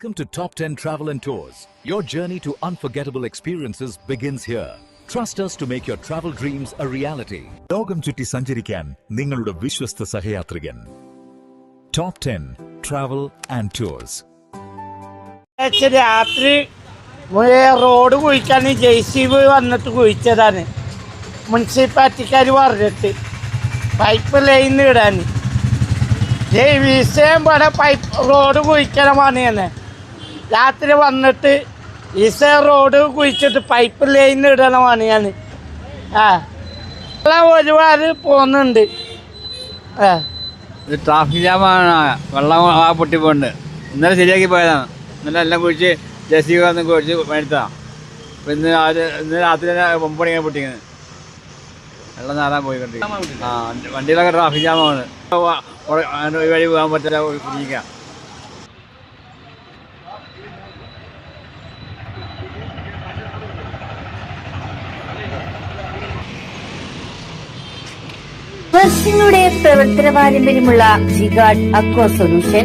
Welcome to Top 10 Travel and Tours. Your journey to unforgettable experiences begins here. Trust us to make your travel dreams a reality. ലോകം ചുറ്റി സഞ്ചരിക്കാൻ നിങ്ങളുടെ വിശ്വസ്ത സഹയാത്രികൻ top ten travel and tours രാത്രി road കുഴിക്കാൻ J C B വന്നിട്ട് കുഴിച്ചതാണ് മുനിസിപ്പാലിറ്റിക്കാർ പറഞ്ഞിട്ട് പൈപ്പ് ലൈൻ ഇടാൻ ജെ വിഷയം പോലെ പൈപ്പ് റോഡ് കുഴിക്കണ പണിയാണ് രാത്രി വന്നിട്ട് ഈസ റോഡ് കുഴിച്ചിട്ട് പൈപ്പ് ലൈൻ ഇടണ പണിയാണ്. ആ. ഒരുപാട് പോകുന്നുണ്ട് ഇത് ട്രാഫിക് ജാമാണ് വെള്ളം ആ പൊട്ടി പോകുന്നുണ്ട് ഇന്നലെ ശരിയാക്കി പോയതാണ്. ഇന്നലെ എല്ലാം കുഴിച്ച് ജെ സി വന്ന് കുഴിച്ച് മേടിച്ചതാണ് അപ്പം ഇന്ന് ആര് ഇന്ന് രാത്രി തന്നെ ഒമ്പണിങ്ങനെ പൊട്ടിക്കുന്നത്. വെള്ളം പോയി പോയിക്കൊണ്ടിരിക്കും ആ വണ്ടിയിലൊക്കെ ട്രാഫിക് ജാമാണ് വഴി പോകാൻ പറ്റില്ല കുടിക്കാം വർഷങ്ങളുടെ പ്രവർത്തന പാരമ്പര്യമുള്ള ജിഗാഡ് അക്വ സൊല്യൂഷൻ